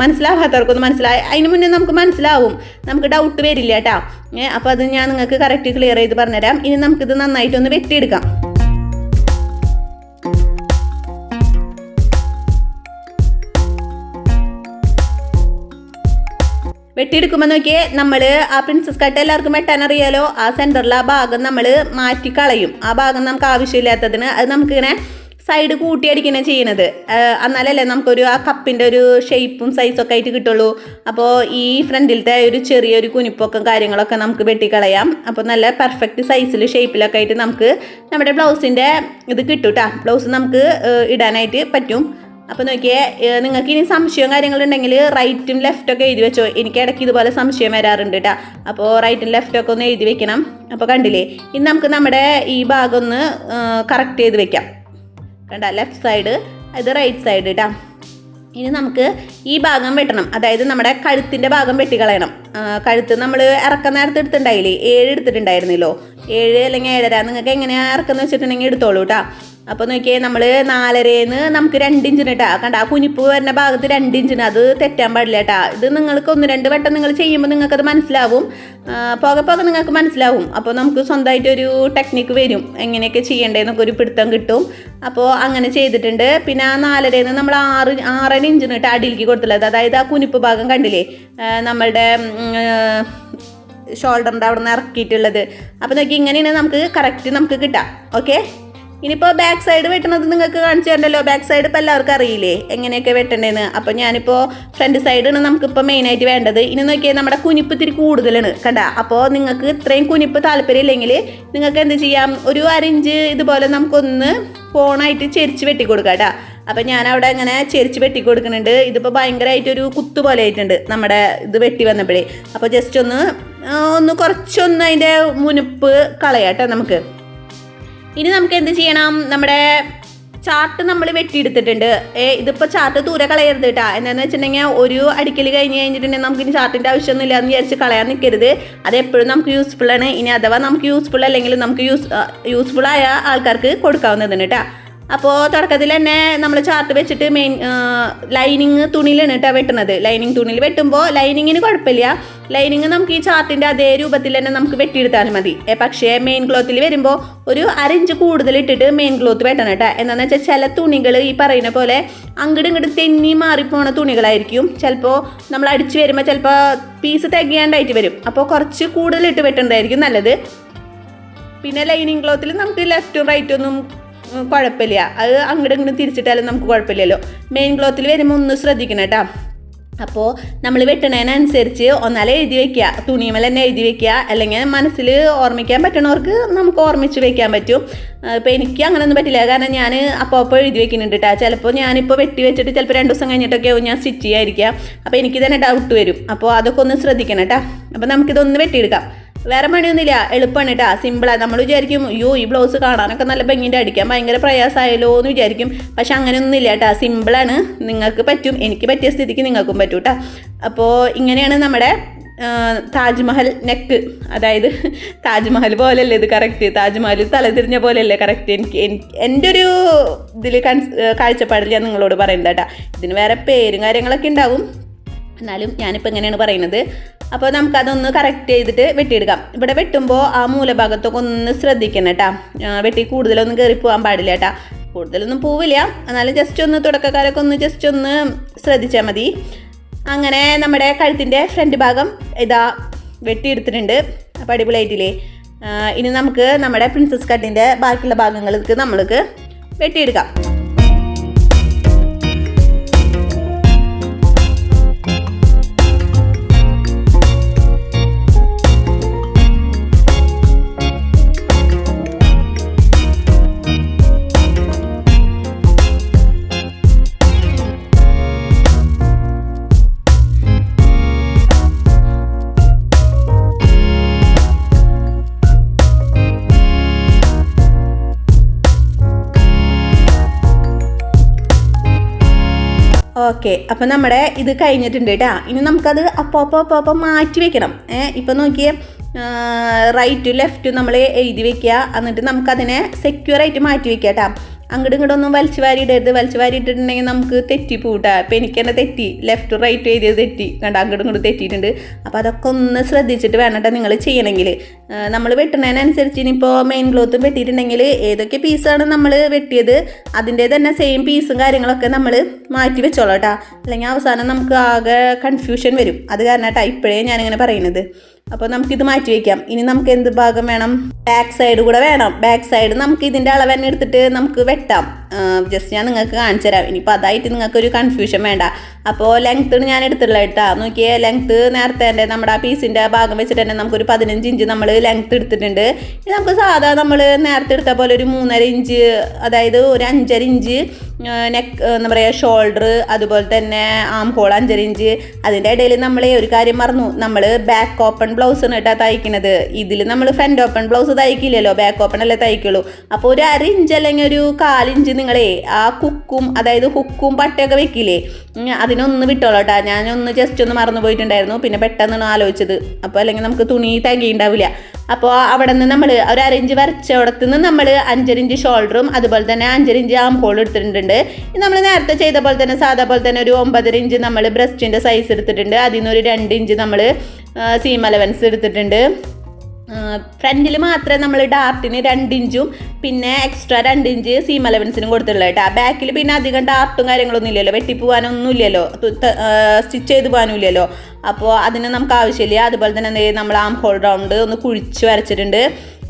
മനസ്സിലാവാത്തവർക്കൊന്ന് മനസ്സിലായി. അതിന് മുന്നേ നമുക്ക് മനസ്സിലാവും. നമുക്ക് ഡൗട്ട് വരില്ല കേട്ടോ അപ്പോൾ അത് ഞാൻ നിങ്ങൾക്ക് കറക്റ്റ് ക്ലിയർ ചെയ്ത് പറഞ്ഞുതരാം. ഇനി നമുക്കിത് നന്നായിട്ടൊന്ന് വെട്ടിയെടുക്കാം. വെട്ടിയെടുക്കുമ്പോൾ നോക്കിയേ നമ്മൾ ആ പ്രിൻസസ് കട്ട് എല്ലാവർക്കും വെട്ടാൻ അറിയാലോ ആ സെന്ററിൽ ആ ഭാഗം നമ്മൾ മാറ്റി കളയും ആ ഭാഗം നമുക്ക് ആവശ്യമില്ലാത്തതിന് അത് നമുക്കിങ്ങനെ സൈഡ് കൂട്ടി അടിക്കുന്ന ചെയ്യണത് എന്നാലല്ലേ നമുക്കൊരു ആ കപ്പിന്റെ ഒരു ഷേപ്പും സൈസൊക്കെ ആയിട്ട് കിട്ടുള്ളൂ. അപ്പോൾ ഈ ഫ്രണ്ടിലത്തെ ഒരു ചെറിയൊരു കുനിപ്പൊക്കെ കാര്യങ്ങളൊക്കെ നമുക്ക് വെട്ടിക്കളയാം. അപ്പോൾ നല്ല പെർഫെക്റ്റ് സൈസിൽ ഷേപ്പിലൊക്കെ ആയിട്ട് നമുക്ക് നമ്മുടെ ബ്ലൗസിന്റെ ഇത് കിട്ടും കേട്ടോ ബ്ലൗസ് നമുക്ക് ഇടാനായിട്ട് പറ്റും. അപ്പോൾ നോക്കിയേ നിങ്ങൾക്ക് ഇനി സംശയവും കാര്യങ്ങളുണ്ടെങ്കിൽ റൈറ്റും ലെഫ്റ്റൊക്കെ എഴുതി വെച്ചോ. എനിക്ക് ഇടയ്ക്ക് ഇതുപോലെ സംശയം വരാറുണ്ട് കേട്ടോ അപ്പോൾ റൈറ്റും ലെഫ്റ്റൊക്കെ ഒന്ന് എഴുതി വെക്കണം. അപ്പോൾ കണ്ടില്ലേ ഇനി നമുക്ക് നമ്മുടെ ഈ ഭാഗം ഒന്ന് കറക്റ്റ് ചെയ്ത് വെക്കാം. കണ്ട ലെഫ്റ്റ് സൈഡ് ഇത് റൈറ്റ് സൈഡ് കേട്ടോ ഇനി നമുക്ക് ഈ ഭാഗം വെട്ടണം. അതായത് നമ്മുടെ കഴുത്തിന്റെ ഭാഗം വെട്ടിക്കളയണം. കഴുത്ത് നമ്മൾ ഇറക്കം നേരത്തെ എടുത്തിട്ടുണ്ടായില്ലേ? ഏഴ് എടുത്തിട്ടുണ്ടായിരുന്നല്ലോ. ഏഴ് അല്ലെങ്കിൽ ഏഴര നിങ്ങൾക്ക് എങ്ങനെയാണ് ഇറക്കം വെച്ചിട്ടുണ്ടെങ്കിൽ എടുത്തോളൂ കേട്ടോ അപ്പോൾ നോക്കിയേ നമ്മൾ നാലരേന്ന് നമുക്ക് രണ്ട് ഇഞ്ചിന് കേട്ടാ കണ്ട ആ കുനിപ്പ് വരുന്ന ഭാഗത്ത് രണ്ട് ഇഞ്ചിന് അത് തെറ്റാൻ പാടില്ല കേട്ടാ ഇത് നിങ്ങൾക്ക് ഒന്ന് രണ്ട് വട്ടം നിങ്ങൾ ചെയ്യുമ്പോൾ നിങ്ങൾക്കത് മനസ്സിലാവും. പോകെ പോകെ നിങ്ങൾക്ക് മനസ്സിലാവും. അപ്പോൾ നമുക്ക് സ്വന്തമായിട്ടൊരു ടെക്നിക്ക് വരും. എങ്ങനെയൊക്കെ ചെയ്യേണ്ടതെന്നൊക്കെ ഒരു പിടുത്തം കിട്ടും. അപ്പോൾ അങ്ങനെ ചെയ്തിട്ടുണ്ട്. പിന്നെ ആ നാലരയിൽ നമ്മൾ ആറ് ആറര ഇഞ്ചിന് കേട്ടോ അടിയിലേക്ക് കൊടുത്തുള്ളത് അതായത് ആ കുനിപ്പ് ഭാഗം കണ്ടില്ലേ? നമ്മളുടെ ഷോൾഡറിന്റെ അവിടെ നിന്ന് ഇറക്കിയിട്ടുള്ളത്. അപ്പോൾ നോക്കി ഇങ്ങനെയാണ് നമുക്ക് കറക്റ്റ് നമുക്ക് കിട്ടാം. ഓക്കെ ഇനിയിപ്പോൾ ബാക്ക് സൈഡ് വെട്ടണത് നിങ്ങൾക്ക് കാണിച്ചു തരണ്ടല്ലോ ബാക്ക് സൈഡ് ഇപ്പോൾ എല്ലാവർക്കും അറിയില്ലേ? എങ്ങനെയൊക്കെ വെട്ടണ്ടേന്ന്? അപ്പോൾ ഞാനിപ്പോൾ ഫ്രണ്ട് സൈഡാണ് നമുക്കിപ്പോൾ മെയിനായിട്ട് വേണ്ടത്. ഇനി നോക്കിയാൽ നമ്മുടെ കുനിപ്പ് ഇത്തിരി കൂടുതലാണ്. കണ്ട? അപ്പോൾ നിങ്ങൾക്ക് ഇത്രയും കുനിപ്പ് താല്പര്യം ഇല്ലെങ്കിൽ നിങ്ങൾക്ക് എന്ത് ചെയ്യാം? ഒരു അരഞ്ച് ഇതുപോലെ നമുക്കൊന്ന് ഫോണായിട്ട് ചെരിച്ച് വെട്ടി കൊടുക്കാം കേട്ടോ. അപ്പം ഞാൻ അവിടെ അങ്ങനെ ചെരിച്ച് വെട്ടി കൊടുക്കുന്നുണ്ട് ഇതിപ്പോൾ ഭയങ്കരമായിട്ടൊരു കുത്തു പോലെ ആയിട്ടുണ്ട് നമ്മുടെ ഇത് വെട്ടി വന്നപ്പോഴേ. അപ്പോൾ ജസ്റ്റ് ഒന്ന് ഒന്ന് കുറച്ചൊന്ന് അതിന്റെ മുനുപ്പ് കളയാട്ടോ നമുക്ക്. ഇനി നമുക്ക് എന്ത് ചെയ്യണം? നമ്മുടെ ചാർട്ട് നമ്മൾ വെട്ടിയെടുത്തിട്ടുണ്ട്. ഏ ഇതിപ്പോൾ ചാർട്ട് ദൂരെ കളയരുത് കേട്ടോ എന്താണെന്ന് വെച്ചിട്ടുണ്ടെങ്കിൽ ഒരു അടിക്കൽ കഴിഞ്ഞ് കഴിഞ്ഞിട്ടുണ്ടെങ്കിൽ നമുക്ക് ഇനി ചാർട്ടിന്റെ ആവശ്യമൊന്നുമില്ല എന്ന് വിചാരിച്ച് കളയാൻ നിൽക്കരുത് അത് എപ്പോഴും നമുക്ക് യൂസ്ഫുൾ ആണ്. ഇനി അഥവാ നമുക്ക് യൂസ്ഫുൾ അല്ലെങ്കിൽ നമുക്ക് യൂസ് യൂസ്ഫുൾ ആയ ആൾക്കാർക്ക് കൊടുക്കാവുന്നതാണ് കേട്ടോ അപ്പോൾ തുടക്കത്തിൽ തന്നെ നമ്മൾ ചാർട്ട് വെച്ചിട്ട് മെയിൻ ലൈനിങ് തുണിയിലാണ് കേട്ടോ വെട്ടുന്നത് ലൈനിങ് തുണിയിൽ വെട്ടുമ്പോൾ ലൈനിങ്ങിന് കുഴപ്പമില്ല ലൈനിങ് നമുക്ക് ഈ ചാർട്ടിന്റെ അതേ രൂപത്തിൽ തന്നെ നമുക്ക് വെട്ടിയെടുത്താലും മതി. പക്ഷേ മെയിൻ ക്ലോത്തിൽ വരുമ്പോൾ ഒരു അരഞ്ച് കൂടുതൽ ഇട്ടിട്ട് മെയിൻ ക്ലോത്ത് വെട്ടണം കേട്ടോ എന്താണെന്ന് വെച്ചാൽ ചില തുണികൾ ഈ പറയുന്ന പോലെ അങ്ങോട്ട് ഇങ്ങോട്ട് തെന്നി മാറിപ്പോണ തുണികളായിരിക്കും. ചിലപ്പോൾ നമ്മൾ അടിച്ച് വരുമ്പോൾ ചിലപ്പോൾ പീസ് തികയാണ്ടായിട്ട് വരും. അപ്പോൾ കുറച്ച് കൂടുതൽ ഇട്ട് വെട്ടേണ്ടതായിരിക്കും നല്ലത്. പിന്നെ ലൈനിങ് ക്ലോത്തിൽ നമുക്ക് ലെഫ്റ്റും റൈറ്റും ഒന്നും കുഴപ്പമില്ല. അത് അങ്ങോട്ട് ഇങ്ങോട്ട് തിരിച്ചിട്ടാലും നമുക്ക് കുഴപ്പമില്ലല്ലോ. മെയിൻ ക്ലോത്തിൽ വരുമ്പോൾ ഒന്ന് ശ്രദ്ധിക്കണം കേട്ടോ. അപ്പോൾ നമ്മൾ വെട്ടണതിനനുസരിച്ച് ഒന്നാലെ എഴുതി വെക്കുക. തുണിമേൽ തന്നെ എഴുതി വെക്കുക. അല്ലെങ്കിൽ മനസ്സിൽ ഓർമ്മിക്കാൻ പറ്റണവർക്ക് നമുക്ക് ഓർമ്മിച്ച് വെക്കാൻ പറ്റും. ഇപ്പോൾ എനിക്ക് അങ്ങനെയൊന്നും പറ്റില്ല. കാരണം ഞാൻ അപ്പോൾ അപ്പോൾ എഴുതി വെക്കുന്നുണ്ട് കേട്ടോ. ചിലപ്പോൾ ഞാനിപ്പോൾ വെട്ടി വെച്ചിട്ട് ചിലപ്പോൾ രണ്ട് ദിവസം കഴിഞ്ഞിട്ടൊക്കെ ആവും ഞാൻ സ്റ്റിച്ച് ചെയ്യാതിരിക്കുക. അപ്പോൾ എനിക്ക് തന്നെ ഡൗട്ട് വരും. അപ്പോൾ അതൊക്കെ ഒന്ന് ശ്രദ്ധിക്കണം കേട്ടോ. അപ്പോൾ നമുക്കിതൊന്ന് വെട്ടിയെടുക്കാം. വേറെ പണിയൊന്നുമില്ല. എളുപ്പമാണ് കേട്ടോ സിമ്പിളാണ് നമ്മൾ വിചാരിക്കും അയ്യോ ഈ ബ്ലൗസ് കാണാനൊക്കെ നല്ല ഭംഗിന്റെ അടിക്കാൻ ഭയങ്കര പ്രയാസമായല്ലോ എന്ന് വിചാരിക്കും. പക്ഷെ അങ്ങനെയൊന്നും ഇല്ല കേട്ടോ സിമ്പിളാണ് നിങ്ങൾക്ക് പറ്റും. എനിക്ക് പറ്റിയ സ്ഥിതിക്ക് നിങ്ങൾക്കും പറ്റും കേട്ടോ അപ്പോൾ ഇങ്ങനെയാണ് നമ്മുടെ താജ്മഹൽ നെക്ക് അതായത് താജ്മഹൽ പോലെയല്ലേ ഇത് കറക്റ്റ് താജ്മഹൽ തലതിരിഞ്ഞ പോലെയല്ലേ കറക്റ്റ് എനിക്ക് എനിക്ക് എന്റെ ഒരു ഇതിൽ കൺസ് കാഴ്ചപ്പാടിൽ ഞാൻ നിങ്ങളോട് പറയുന്നത് കേട്ടോ ഇതിന് വേറെ പേരും കാര്യങ്ങളൊക്കെ ഉണ്ടാവും. എന്നാലും ഞാനിപ്പോൾ എങ്ങനെയാണ് പറയുന്നത്. അപ്പോൾ നമുക്കതൊന്ന് കറക്റ്റ് ചെയ്തിട്ട് വെട്ടിയെടുക്കാം. ഇവിടെ വെട്ടുമ്പോൾ ആ മൂലഭാഗത്തൊക്കെ ഒന്ന് ശ്രദ്ധിക്കണം കേട്ടോ. വെട്ടി കൂടുതലൊന്നും കയറി പോകാൻ പാടില്ല കേട്ടോ. കൂടുതലൊന്നും പോവില്ല. എന്നാലും ജസ്റ്റ് ഒന്ന് തുടക്കക്കാരൊക്കെ ഒന്ന് ജസ്റ്റ് ഒന്ന് ശ്രദ്ധിച്ചാൽ മതി. അങ്ങനെ നമ്മുടെ കഴുത്തിന്റെ ഫ്രണ്ട് ഭാഗം ഇതാ വെട്ടിയെടുത്തിട്ടുണ്ട്. അപ്പോൾ അടിപൊളിയായിട്ടില്ലേ? ഇനി നമുക്ക് നമ്മുടെ പ്രിൻസസ് കട്ടിന്റെ ബാക്കിയുള്ള ഭാഗങ്ങൾക്ക് നമ്മൾക്ക് വെട്ടിയെടുക്കാം. ഓക്കെ അപ്പം നമ്മുടെ ഇത് കഴിഞ്ഞിട്ടുണ്ട് കേട്ടോ ഇനി നമുക്കത് അപ്പോൾ അപ്പോൾ അപ്പോൾ അപ്പോൾ മാറ്റി വെക്കണം. ഏ ഇപ്പം നോക്കിയേ റൈറ്റും ലെഫ്റ്റും നമ്മൾ എഴുതി വെക്കുക എന്നിട്ട് നമുക്കതിനെ സെക്യൂർ ആയിട്ട് മാറ്റി വെക്കാം കേട്ടോ അങ്ങോട്ടും ഇങ്ങോട്ടും ഒന്നും വലിച്ചു വാരി ഇടരുത് വലിച്ചു വാരി ഇട്ടിട്ടുണ്ടെങ്കിൽ നമുക്ക് തെറ്റി പോട്ടാ ഇപ്പം എനിക്ക് തന്നെ തെറ്റി. ലെഫ്റ്റ് റൈറ്റ് എഴുതിയത് തെറ്റി. കണ്ട അങ്ങോട്ടും ഇങ്ങോട്ടും തെറ്റിയിട്ടുണ്ട്. അപ്പോൾ അതൊക്കെ ഒന്ന് ശ്രദ്ധിച്ചിട്ട് വേണം കേട്ടോ നിങ്ങൾ ചെയ്യണമെങ്കിൽ. നമ്മൾ വെട്ടുന്നതിനനുസരിച്ച് ഇനിയിപ്പോൾ മെയിൻ ക്ലോത്തും വെട്ടിയിട്ടുണ്ടെങ്കിൽ ഏതൊക്കെ പീസാണ് നമ്മൾ വെട്ടിയത്? അതിന്റെ തന്നെ സെയിം പീസും കാര്യങ്ങളൊക്കെ നമ്മൾ മാറ്റി വെച്ചോളാം കേട്ടോ. അല്ലെങ്കിൽ അവസാനം നമുക്ക് ആകെ കൺഫ്യൂഷൻ വരും. അത് കാരണം കേട്ടോ ഇപ്പോഴേ ഞാനിങ്ങനെ പറയുന്നത്. അപ്പോൾ നമുക്കിത് മാറ്റി വയ്ക്കാം ഇനി നമുക്ക് എന്ത് ഭാഗം വേണം? ബാക്ക് സൈഡ് കൂടെ വേണം. ബാക്ക് സൈഡ് നമുക്ക് ഇതിന്റെ അളവ് തന്നെ എടുത്തിട്ട് നമുക്ക് വെട്ടാം. ജസ്റ്റ് ഞാൻ നിങ്ങൾക്ക് കാണിച്ചു തരാം ഇനിയിപ്പോൾ അതായിട്ട് നിങ്ങൾക്ക് ഒരു കൺഫ്യൂഷൻ വേണ്ട. അപ്പോൾ ലെങ്ത്ത് ഞാൻ എടുത്തുള്ള കേട്ടോ. നോക്കിയേ ലെങ്ത്ത് നേരത്തെ തന്നെ നമ്മുടെ ആ പീസിന്റെ ഭാഗം വെച്ചിട്ട് തന്നെ നമുക്കൊരു പതിനഞ്ച് ഇഞ്ച് നമ്മൾ ലെങ്ത്ത് എടുത്തിട്ടുണ്ട്. ഇനി നമുക്ക് സാധാ നമ്മൾ നേരത്തെ എടുത്ത പോലെ ഒരു മൂന്നര ഇഞ്ച് അതായത് ഒരു അഞ്ചര ഇഞ്ച് നെക്ക് എന്താ പറയുക ഷോൾഡർ അതുപോലെ തന്നെ ആം ഹോൾ അഞ്ചര ഇഞ്ച് അതിന്റെ ഇടയിൽ നമ്മൾ ഒരു കാര്യം മറന്നു. നമ്മൾ ബാക്ക് ഓപ്പൺ ബ്ലൗസ് കേട്ടോ തയ്ക്കുന്നത് ഇതിൽ നമ്മൾ ഫ്രണ്ട് ഓപ്പൺ ബ്ലൗസ് തയ്ക്കില്ലല്ലോ. ബാക്ക് ഓപ്പൺ അല്ലേ തയ്ക്കുള്ളൂ. അപ്പോൾ ഒരു അര ഇഞ്ച് അല്ലെങ്കിൽ ഒരു കാലിഞ്ച് നിങ്ങളെ ആ കുക്കും അതായത് ഹുക്കും പട്ടയൊക്കെ വെക്കില്ലേ? ഉം, അതിനൊന്ന് വിട്ടോളൂ കേട്ടോ. ഞാനൊന്ന് ജസ്റ്റ് ഒന്ന് മറന്നു പോയിട്ടുണ്ടായിരുന്നു. പിന്നെ പെട്ടെന്നാണ് ആലോചിച്ചത്. അപ്പോൾ അല്ലെങ്കിൽ നമുക്ക് തുണി തികയുണ്ടാവില്ല അപ്പോൾ അവിടെ നിന്ന് നമ്മൾ ഒരു അരഞ്ച് വരച്ചോടത്ത് നിന്ന് നമ്മൾ അഞ്ചരഞ്ച് ഷോൾഡറും അതുപോലെ തന്നെ അഞ്ചരഞ്ച് ആം ഹോൾ എടുത്തിട്ടുണ്ട് നമ്മൾ നേരത്തെ ചെയ്ത പോലെ തന്നെ സാധാ പോലെ തന്നെ ഒരു ഒമ്പതര ഇഞ്ച് നമ്മൾ ബ്രസ്റ്റിന്റെ സൈസ് എടുത്തിട്ടുണ്ട്. അതിൽ നിന്ന് ഒരു രണ്ട് ഇഞ്ച് നമ്മൾ സീം അലവൻസ് എടുത്തിട്ടുണ്ട്. ഫ്രണ്ടിൽ മാത്രമേ നമ്മൾ ഡാർട്ടിന് രണ്ടിഞ്ചും പിന്നെ എക്സ്ട്രാ രണ്ടിഞ്ച് സീം അലവൻസിനും കൊടുത്തിട്ടുള്ളത് കേട്ടോ. ബാക്കിൽ പിന്നെ അധികം ഡാർട്ടും കാര്യങ്ങളൊന്നും ഇല്ലല്ലോ. വെട്ടിപ്പോവാനൊന്നും ഇല്ലല്ലോ. സ്റ്റിച്ച് ചെയ്ത് പോകാനും ഇല്ലല്ലോ. അപ്പോൾ അതിന് നമുക്ക് ആവശ്യമില്ല. അതുപോലെ തന്നെ നമ്മൾ ആം ഹോൾ റൗണ്ട് ഒന്ന് കുഴിച്ച് വരച്ചിട്ടുണ്ട്.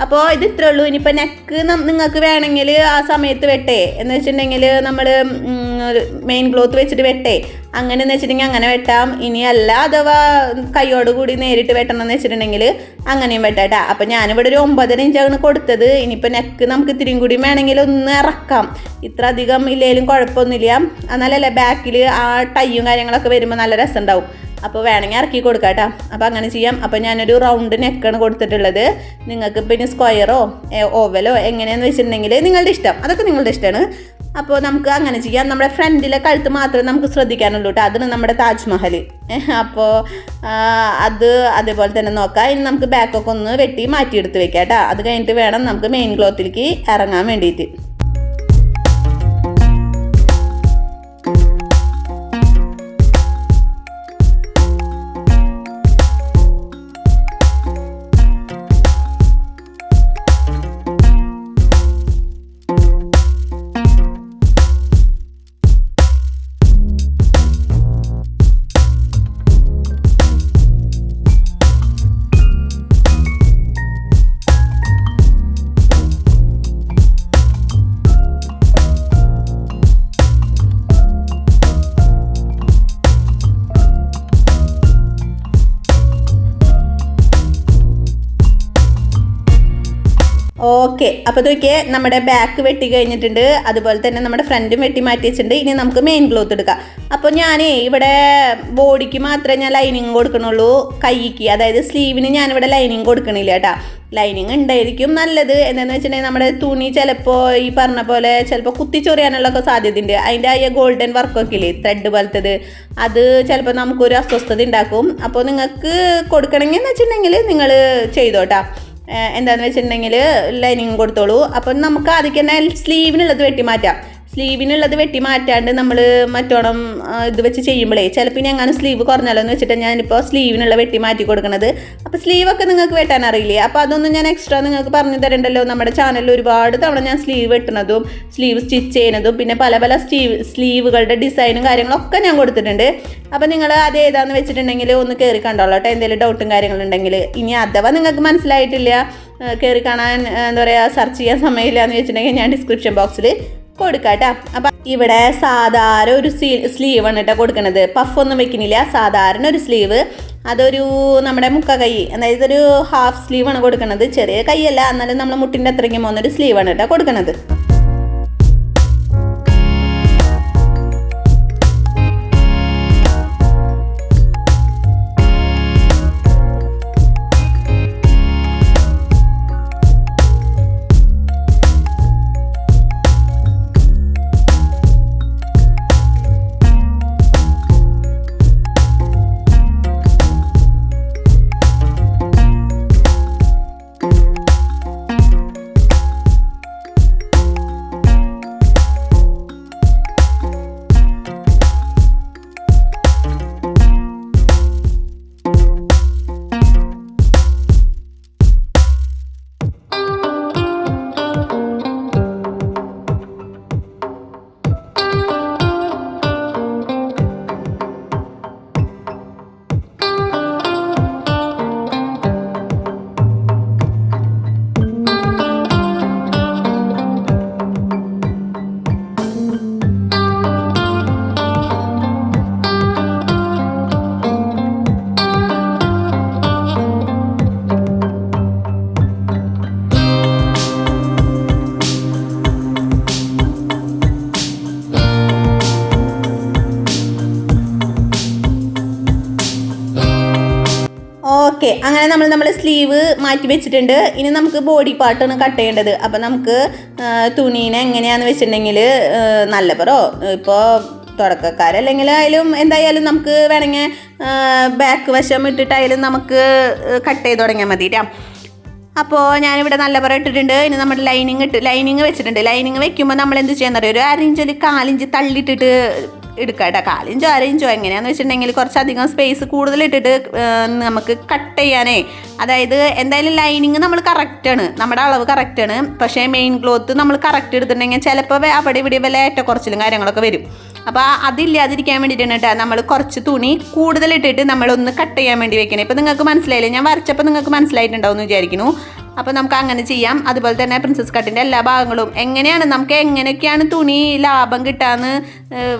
അപ്പോൾ ഇത് ഇത്രേ ഉള്ളൂ ഇനിയിപ്പോൾ നെക്ക് നിങ്ങൾക്ക് വേണമെങ്കിൽ ആ സമയത്ത് വെട്ടേ. എന്ന് വെച്ചിട്ടുണ്ടെങ്കിൽ നമ്മൾ മെയിൻ ക്ലോത്ത് വെച്ചിട്ട് വെട്ടേ. അങ്ങനെ എന്ന് വെച്ചിട്ടുണ്ടെങ്കിൽ അങ്ങനെ വെട്ടാം. ഇനി അല്ല അഥവാ കൈയോട് കൂടി നേരിട്ട് വെട്ടണം എന്ന് വെച്ചിട്ടുണ്ടെങ്കിൽ അങ്ങനെയും വെട്ടാട്ടാ. അപ്പം ഞാനിവിടെ ഒരു ഒമ്പതര ഇഞ്ചാണ് കൊടുത്തത്. ഇനിയിപ്പോൾ നെക്ക് നമുക്ക് ഇത്രയും കൂടി വേണമെങ്കിൽ ഒന്ന് ഇറക്കാം. ഇത്ര അധികം ഇല്ലെങ്കിലും കുഴപ്പമൊന്നുമില്ല. എന്നാലല്ലേ ബാക്കിൽ ആ ടൈയും കാര്യങ്ങളൊക്കെ വരുമ്പോൾ നല്ല രസം ഉണ്ടാവും അപ്പോൾ വേണമെങ്കിൽ ഇറക്കി കൊടുക്കാം കേട്ടോ. അപ്പോൾ അങ്ങനെ ചെയ്യാം. അപ്പോൾ ഞാനൊരു റൗണ്ട് നെക്കാണ് കൊടുത്തിട്ടുള്ളത്. നിങ്ങൾക്ക് പിന്നെ സ്ക്വയറോ ഓവലോ എങ്ങനെയാണെന്ന് വെച്ചിട്ടുണ്ടെങ്കിൽ നിങ്ങളുടെ ഇഷ്ടം. അതൊക്കെ നിങ്ങളുടെ ഇഷ്ടമാണ്. അപ്പോൾ നമുക്ക് അങ്ങനെ ചെയ്യാം. നമ്മുടെ ഫ്രണ്ടിലെ കഴുത്ത് മാത്രമേ നമുക്ക് ശ്രദ്ധിക്കാനുള്ളൂ കേട്ടോ. അതിന് നമ്മുടെ താജ്മഹൽ. അപ്പോൾ അത് അതേപോലെ തന്നെ നോക്കാം. ഇനി നമുക്ക് ബാക്കൊക്കെ ഒന്ന് വെട്ടി മാറ്റിയെടുത്ത് വെക്കാം കേട്ടോ. അത് കഴിഞ്ഞിട്ട് വേണം നമുക്ക് മെയിൻ ക്ലോത്തിലേക്ക് ഇറങ്ങാൻ വേണ്ടിയിട്ട്. അപ്പോൾ നോക്കിയേ നമ്മുടെ ബാക്ക് വെട്ടി കഴിഞ്ഞിട്ടുണ്ട്. അതുപോലെ തന്നെ നമ്മുടെ ഫ്രണ്ടും വെട്ടി മാറ്റി വെച്ചിട്ടുണ്ട് ഇനി നമുക്ക് മെയിൻ ക്ലോത്ത് എടുക്കാം. അപ്പോൾ ഞാൻ ഇവിടെ ബോഡിക്ക് മാത്രമേ ഞാൻ ലൈനിങ് കൊടുക്കണുള്ളൂ. കൈക്ക് അതായത് സ്ലീവിന് ഞാനിവിടെ ലൈനിങ് കൊടുക്കണില്ല കേട്ടോ. ലൈനിങ് ഉണ്ടായിരിക്കും നല്ലത്. എന്താണെന്ന് വെച്ചിട്ടുണ്ടെങ്കിൽ നമ്മുടെ തുണി ചിലപ്പോൾ ഈ പറഞ്ഞ പോലെ ചിലപ്പോൾ കുത്തിച്ചൊറിയാനുള്ളൊക്കെ സാധ്യതയുണ്ട്. അതിന്റെ ആയ ഗോൾഡൻ വർക്കൊക്കെ ഇല്ലേ ത്രെഡ് പോലത്തത്. അത് ചിലപ്പോൾ നമുക്കൊരു അസ്വസ്ഥത ഉണ്ടാക്കും. അപ്പോൾ നിങ്ങൾക്ക് കൊടുക്കണമെങ്കിൽ എന്ന് വെച്ചിട്ടുണ്ടെങ്കിൽ നിങ്ങൾ ചെയ്തോട്ടാ. എന്താണെന്ന് വെച്ചിട്ടുണ്ടെങ്കിൽ ലൈനിങ് കൊടുത്തോളൂ. അപ്പം നമുക്ക് ആദ്യം തന്നെ സ്ലീവിനുള്ളത് വെട്ടി മാറ്റാം സ്ലീവിനുള്ളത് വെട്ടി മാറ്റാണ്ട് നമ്മൾ മറ്റോണം ഇത് വെച്ച് ചെയ്യുമ്പോഴേ ചിലപ്പോൾ ഇനി അങ്ങനെ സ്ലീവ് കുറഞ്ഞാലോ എന്ന് വെച്ചിട്ട് ഞാനിപ്പോൾ സ്ലീവിനുള്ള വെട്ടി മാറ്റി കൊടുക്കണത്. അപ്പോൾ സ്ലീവൊക്കെ നിങ്ങൾക്ക് വെട്ടാൻ അറിയില്ലേ? അപ്പോൾ അതൊന്നും ഞാൻ എക്സ്ട്രാ നിങ്ങൾക്ക് പറഞ്ഞു തരണ്ടല്ലോ. നമ്മുടെ ചാനലിൽ ഒരുപാട് തവണ ഞാൻ സ്ലീവ് വെട്ടുന്നതും സ്ലീവ് സ്റ്റിച്ച് ചെയ്യുന്നതും പിന്നെ പല പല സ്റ്റീവ് സ്ലീവുകളുടെ ഡിസൈനും കാര്യങ്ങളൊക്കെ ഞാൻ കൊടുത്തിട്ടുണ്ട്. അപ്പോൾ നിങ്ങൾ അത് ഏതാന്ന് വെച്ചിട്ടുണ്ടെങ്കിൽ ഒന്ന് കയറി കണ്ടോളൂ കേട്ടോ എന്തെങ്കിലും ഡൗട്ടും കാര്യങ്ങളുണ്ടെങ്കിൽ ഇനി അഥവാ നിങ്ങൾക്ക് മനസ്സിലായിട്ടില്ല കയറി കാണാൻ എന്താ പറയുക സെർച്ച് ചെയ്യാൻ സമയമില്ല എന്ന് വെച്ചിട്ടുണ്ടെങ്കിൽ ഞാൻ ഡിസ്ക്രിപ്ഷൻ ബോക്സിൽ കൊടുക്കാട്ടാ. അപ്പം ഇവിടെ സാധാരണ ഒരു സ്ലീവ് ആണ് കേട്ടോ കൊടുക്കണത്. പഫ് ഒന്നും വെക്കണില്ല. സാധാരണ ഒരു സ്ലീവ് അതൊരു നമ്മുടെ മുക്ക കൈ അതായത് ഒരു ഹാഫ് സ്ലീവ് ആണ് കൊടുക്കുന്നത് ചെറിയ കൈയല്ല എന്നാലും നമ്മൾ മുട്ടിന്റെ അത്രയ്ക്ക് പോകുന്ന ഒരു സ്ലീവ് ആണ് കേട്ടോ കൊടുക്കണത്. സ്ലീവ് മാറ്റി വെച്ചിട്ടുണ്ട്. ഇനി നമുക്ക് ബോഡി പാർട്ടാണ് കട്ട് ചെയ്യേണ്ടത്. അപ്പം നമുക്ക് തുണീനെ എങ്ങനെയാണെന്ന് വെച്ചിട്ടുണ്ടെങ്കിൽ നല്ല പറോ ഇപ്പോൾ തുടക്കക്കാരല്ലെങ്കിൽ ആയാലും എന്തായാലും നമുക്ക് വേണമെങ്കിൽ ബാക്ക് വശം ഇട്ടിട്ടായാലും നമുക്ക് കട്ട് ചെയ്ത് തുടങ്ങിയാൽ മതി. അപ്പോൾ ഞാനിവിടെ നല്ല പറ ഇട്ടിട്ടുണ്ട്. ഇനി നമ്മുടെ ലൈനിങ് ഇട്ട് ലൈനിങ് വെച്ചിട്ടുണ്ട്. ലൈനിങ് വെക്കുമ്പോൾ നമ്മൾ എന്ത് അറിയോ ഒരു അരയിഞ്ച് ഒരു കാലിഞ്ച് തള്ളിയിട്ടിട്ട് എടുക്കുക കേട്ടോ. കാലിഞ്ചോ അരയിഞ്ചോ എങ്ങനെയാണെന്ന് വെച്ചിട്ടുണ്ടെങ്കിൽ കുറച്ചധികം സ്പേസ് കൂടുതൽ ഇട്ടിട്ട് നമുക്ക് കട്ട് ചെയ്യാനേ. അതായത് എന്തായാലും ലൈനിങ് നമ്മൾ കറക്റ്റാണ് നമ്മുടെ അളവ് കറക്റ്റാണ് പക്ഷേ മെയിൻ ക്ലോത്ത് നമ്മൾ കറക്റ്റ് എടുത്തിട്ടുണ്ടെങ്കിൽ ചിലപ്പോൾ അവിടെ ഇവിടെ വല്ല ഏറ്റക്കുറച്ചിലും കാര്യങ്ങളൊക്കെ വരും. അപ്പോൾ അതില്ലാതിരിക്കാൻ വേണ്ടിയിട്ടാണ് കേട്ടോ നമ്മൾ കുറച്ച് തുണി കൂടുതൽ ഇട്ടിട്ട് നമ്മളൊന്ന് കട്ട് ചെയ്യാൻ വേണ്ടി വെക്കണം. ഇപ്പോൾ നിങ്ങൾക്ക് മനസ്സിലായില്ലേ? ഞാൻ വരച്ചപ്പോൾ നിങ്ങൾക്ക് മനസ്സിലായിട്ടുണ്ടാവും എന്ന് വിചാരിക്കുന്നു. അപ്പോൾ നമുക്ക് അങ്ങനെ ചെയ്യാം. അതുപോലെ തന്നെ പ്രിൻസസ് കട്ടിന്റെ എല്ലാ ഭാഗങ്ങളും. എങ്ങനെയാണ്? നമുക്ക് എങ്ങനെയൊക്കെയാണ് തുണി ലാഭം കിട്ടാന്ന് ഏഹ്,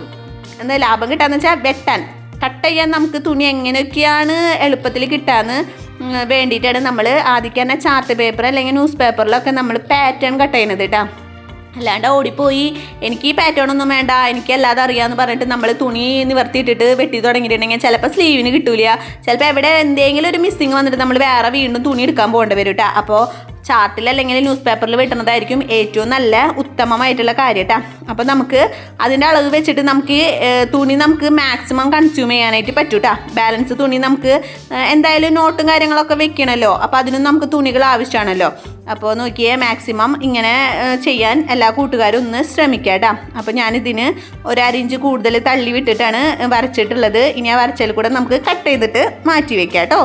എന്താ ലാഭം കിട്ടാന്ന് വെച്ചാൽ വെട്ടാൻ. കട്ട് ചെയ്യാൻ നമുക്ക് തുണി എങ്ങനെയൊക്കെയാണ് എളുപ്പത്തിൽ കിട്ടാന്ന് വേണ്ടിയിട്ടാണ് നമ്മൾ ആദ്യം തന്നെ ചാർട്ട് പേപ്പർ അല്ലെങ്കിൽ ന്യൂസ് പേപ്പറിലൊക്കെ നമ്മൾ പാറ്റേൺ കട്ട് ചെയ്യണത് കേട്ടോ അല്ലാണ്ട് ഓടിപ്പോയി എനിക്ക് ഈ പാറ്റേൺ ഒന്നും വേണ്ട എനിക്ക് അല്ലാതെ അറിയാമെന്ന് പറഞ്ഞിട്ട് നമ്മൾ തുണി നിവർത്തിയിട്ടിട്ട് വെട്ടി തുടങ്ങിയിട്ടുണ്ടെങ്കിൽ ചിലപ്പോൾ സ്ലീവിന് കിട്ടൂല. ചിലപ്പോൾ എവിടെ എന്തെങ്കിലും ഒരു മിസ്സിങ് വന്നിട്ട് നമ്മൾ വേറെ വീണ്ടും തുണി എടുക്കാൻ പോകേണ്ടി വരും കേട്ടോ അപ്പോൾ ചാർട്ടിൽ അല്ലെങ്കിൽ ന്യൂസ് പേപ്പറിൽ വെട്ടുന്നതായിരിക്കും ഏറ്റവും നല്ല ഉത്തമമായിട്ടുള്ള കാര്യം കേട്ടോ അപ്പോൾ നമുക്ക് അതിന്റെ അളവ് വെച്ചിട്ട് നമുക്ക് തുണി നമുക്ക് മാക്സിമം കൺസ്യൂം ചെയ്യാനായിട്ട് പറ്റൂ കേട്ടോ ബാലൻസ് തുണി നമുക്ക് എന്തായാലും നോട്ടും കാര്യങ്ങളൊക്കെ വെക്കണമല്ലോ അപ്പോൾ അതിനും നമുക്ക് തുണികൾ ആവശ്യമാണല്ലോ. അപ്പോൾ നോക്കിയേ മാക്സിമം ഇങ്ങനെ ചെയ്യാൻ എല്ലാ കൂട്ടുകാരും ഒന്ന് ശ്രമിക്കുക കേട്ടോ അപ്പോൾ ഞാനിതിന് ഒരരിഞ്ച് കൂടുതൽ തള്ളി വിട്ടിട്ടാണ് വരച്ചിട്ടുള്ളത്. ഇനി ആ വരച്ചതിൽ കൂടെ നമുക്ക് കട്ട് ചെയ്തിട്ട് മാറ്റി വെക്കാം കേട്ടോ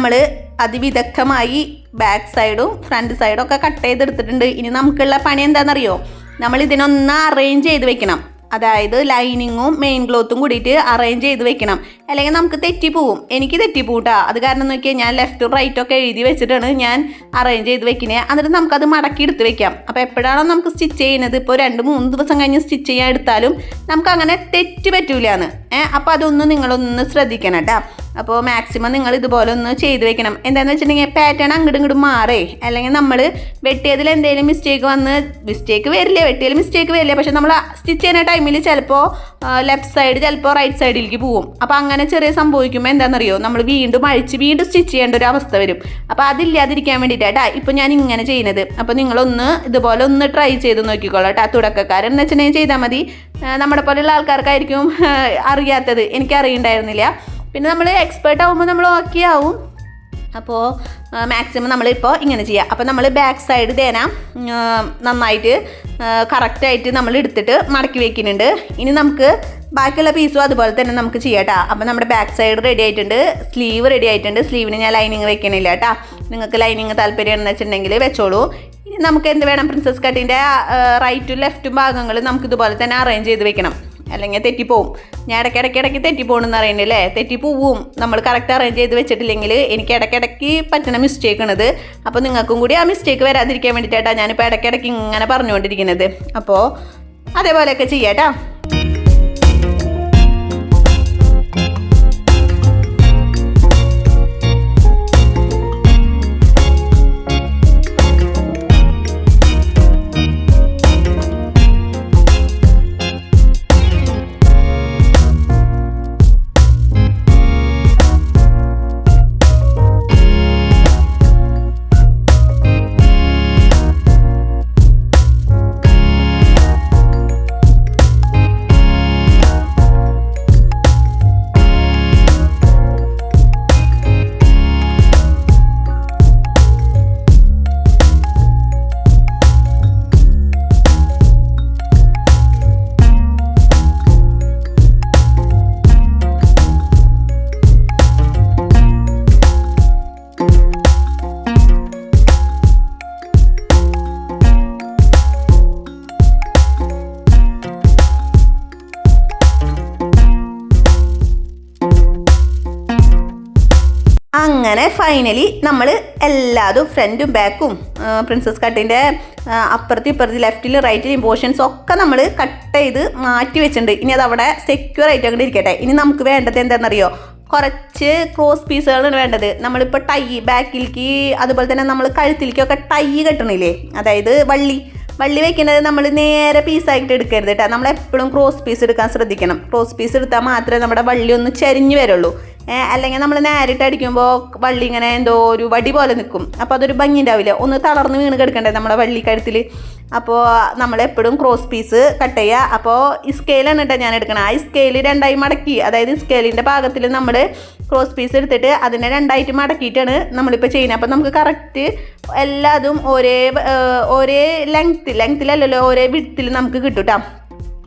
നമ്മൾ അതിവിദഗ്ധമായി ബാക്ക് സൈഡും ഫ്രണ്ട് സൈഡും ഒക്കെ കട്ട് ചെയ്തെടുത്തിട്ടുണ്ട്. ഇനി നമുക്കുള്ള പണി എന്താണെന്നറിയോ നമ്മൾ ഇതിനൊന്ന് അറേഞ്ച് ചെയ്ത് വെക്കണം. അതായത് ലൈനിങ്ങും മെയിൻ ക്ലോത്തും കൂടിയിട്ട് അറേഞ്ച് ചെയ്ത് വെക്കണം. അല്ലെങ്കിൽ നമുക്ക് തെറ്റിപ്പോവും. എനിക്ക് തെറ്റിപ്പോട്ടാ അത് കാരണം എന്ന് വെച്ചാൽ ഞാൻ ലെഫ്റ്റും റൈറ്റും ഒക്കെ എഴുതി വെച്ചിട്ടാണ് ഞാൻ അറേഞ്ച് ചെയ്ത് വെക്കുന്നത് എന്നിട്ട് നമുക്കത് മടക്കി എടുത്ത് വെക്കാം. അപ്പോൾ എപ്പോഴാണോ നമുക്ക് സ്റ്റിച്ച് ചെയ്യുന്നത്? ഇപ്പോൾ രണ്ട് മൂന്ന് ദിവസം കഴിഞ്ഞ് സ്റ്റിച്ച് ചെയ്യാൻ എടുത്താലും നമുക്ക് അങ്ങനെ തെറ്റ് പറ്റൂലെന്ന്. ഏഹ് അപ്പോൾ അതൊന്നും നിങ്ങളൊന്ന് ശ്രദ്ധിക്കണം കേട്ടോ. അപ്പോൾ മാക്സിമം നിങ്ങൾ ഇതുപോലെ ഒന്ന് ചെയ്ത് വെക്കണം. എന്താണെന്ന് വെച്ചിട്ടുണ്ടെങ്കിൽ പാറ്റേൺ അങ്ങോട്ടും ഇങ്ങോട്ടും മാറേ. അല്ലെങ്കിൽ നമ്മൾ വെട്ടിയതിൽ എന്തെങ്കിലും മിസ്റ്റേക്ക് വന്ന് മിസ്റ്റേക്ക് വരില്ല? വെട്ടിയതിൽ മിസ്റ്റേക്ക് വരില്ല? പക്ഷെ നമ്മൾ സ്റ്റിച്ച് ചെയ്യുന്ന ടൈമിൽ ചിലപ്പോൾ ലെഫ്റ്റ് സൈഡ് ചിലപ്പോൾ റൈറ്റ് സൈഡിലേക്ക് പോവും. അപ്പോൾ അങ്ങനെ ചെറിയ സംഭവിക്കുമ്പോൾ എന്താണെന്നറിയോ നമ്മൾ വീണ്ടും അഴിച്ച് വീണ്ടും സ്റ്റിച്ച് ചെയ്യേണ്ട ഒരു അവസ്ഥ വരും. അപ്പോൾ അതില്ലാതിരിക്കാൻ വേണ്ടിയിട്ടാ ഇപ്പോൾ ഞാൻ ഇങ്ങനെ ചെയ്യുന്നത് അപ്പോൾ നിങ്ങളൊന്ന് ഇതുപോലെ ഒന്ന് ട്രൈ ചെയ്ത് നോക്കിക്കോളാം കേട്ടോ തുടക്കക്കാരൻ എന്ന് വെച്ചിട്ടുണ്ടെങ്കിൽ ചെയ്താൽ മതി. നമ്മുടെ പോലെയുള്ള ആൾക്കാർക്കായിരിക്കും അറിയാത്തത്. എനിക്ക് അറിയണ്ടായിരുന്നില്ല പിന്നെ നമ്മൾ എക്സ്പേർട്ട് ആകുമ്പോൾ നമ്മൾ ഓക്കെ ആവും. അപ്പോൾ മാക്സിമം നമ്മളിപ്പോൾ ഇങ്ങനെ ചെയ്യുക അപ്പോൾ നമ്മൾ ബാക്ക് സൈഡ് തേന നന്നായിട്ട് കറക്റ്റായിട്ട് നമ്മൾ എടുത്തിട്ട് മടക്കി വയ്ക്കുന്നുണ്ട് ഇനി നമുക്ക് ബാക്കിയുള്ള പീസും അതുപോലെ തന്നെ നമുക്ക് ചെയ്യാം കേട്ടോ അപ്പോൾ നമ്മുടെ ബാക്ക് സൈഡ് റെഡി ആയിട്ടുണ്ട്. സ്ലീവ് റെഡി ആയിട്ടുണ്ട്. സ്ലീവിന് ഞാൻ ലൈനിങ് വെക്കണില്ല കേട്ടോ നിങ്ങൾക്ക് ലൈനിങ് താല്പര്യമാണെന്ന് വെച്ചിട്ടുണ്ടെങ്കിൽ വെച്ചോളൂ. നമുക്ക് എന്ത് വേണം പ്രിൻസസ് കട്ടിന്റെ റൈറ്റും ലെഫ്റ്റും ഭാഗങ്ങൾ നമുക്ക് ഇതുപോലെ തന്നെ അറേഞ്ച് ചെയ്ത് വെക്കണം. അല്ലെങ്കിൽ തെറ്റിപ്പോവും. ഞാൻ ഇടയ്ക്കിടയ്ക്ക് ഇടയ്ക്ക് തെറ്റിപ്പോകണമെന്ന് അറിയണ്ടല്ലേ തെറ്റിപ്പോവും. നമ്മൾ കറക്റ്റ് അറേഞ്ച് ചെയ്ത് വെച്ചിട്ടില്ലെങ്കിൽ എനിക്ക് ഇടയ്ക്കിടയ്ക്ക് പറ്റണ മിസ്റ്റേക്ക് ആണത്. അപ്പോൾ നിങ്ങൾക്കും കൂടി ആ മിസ്റ്റേക്ക് വരാതിരിക്കാൻ വേണ്ടിയിട്ടാണ് ഞാനിപ്പോൾ ഇടയ്ക്കിടയ്ക്ക് ഇങ്ങനെ പറഞ്ഞുകൊണ്ടിരിക്കുന്നത്. അപ്പോൾ അതേപോലെയൊക്കെ ചെയ്യാം അങ്ങനെ ഫൈനലി നമ്മൾ എല്ലാതും ഫ്രണ്ടും ബാക്കും പ്രിൻസസ് കട്ടിന്റെ അപ്പുറത്തും ഇപ്പുറത്തും ലെഫ്റ്റിലും റൈറ്റിലും പോർഷൻസ് ഒക്കെ നമ്മൾ കട്ട് ചെയ്ത് മാറ്റി വെച്ചിട്ടുണ്ട്. ഇനി അത് അവിടെ സെക്യൂർ ആയിട്ട് അങ്ങോട്ട് ഇരിക്കട്ടെ. ഇനി നമുക്ക് വേണ്ടത് എന്താണെന്നറിയോ? കുറച്ച് ക്രോസ് പീസുകളാണ് വേണ്ടത്. നമ്മളിപ്പോൾ ടൈ ബാക്കിലേക്ക് അതുപോലെ തന്നെ നമ്മൾ കഴുത്തിലേക്കൊക്കെ ടൈ കെട്ടണില്ലേ? അതായത് വള്ളി. വള്ളി വെക്കുന്നത് നമ്മൾ നേരെ പീസായിട്ട് എടുക്കരുത് കേട്ടോ നമ്മൾ എപ്പോഴും ക്രോസ് പീസ് എടുക്കാൻ ശ്രദ്ധിക്കണം. ക്രോസ് പീസ് എടുത്താൽ മാത്രമേ നമ്മുടെ വള്ളി ഒന്ന് ചരിഞ്ഞു വരുള്ളൂ. അല്ലെങ്കിൽ നമ്മൾ നേരിട്ട് അടിക്കുമ്പോൾ വള്ളി ഇങ്ങനെ എന്തോ ഒരു വടി പോലെ നിൽക്കും അപ്പോൾ അതൊരു ഭംഗി ഉണ്ടാവില്ല. ഒന്ന് തളർന്ന് വീണ് കിടക്കണ്ടേ നമ്മുടെ വള്ളി കഴുത്തിൽ അപ്പോൾ നമ്മളെപ്പോഴും ക്രോസ് പീസ് കട്ട് ചെയ്യുക അപ്പോൾ ഈ സ്കെയിലാണ് കേട്ടോ ഞാൻ എടുക്കണം. ആ സ്കെയിൽ രണ്ടായി മടക്കി. അതായത് സ്കെയിലിന്റെ ഭാഗത്തിൽ നമ്മൾ ക്രോസ് പീസ് എടുത്തിട്ട് അതിനെ രണ്ടായിട്ട് മടക്കിയിട്ടാണ് നമ്മളിപ്പോൾ ചെയ്യുന്നത്. അപ്പം നമുക്ക് കറക്റ്റ് എല്ലാതും ഒരേ ഒരേ ലെങ്ത്തിൽ ലെങ്ത്തിലല്ലല്ലോ ഒരേ വിടത്തിൽ നമുക്ക് കിട്ടും കേട്ടോ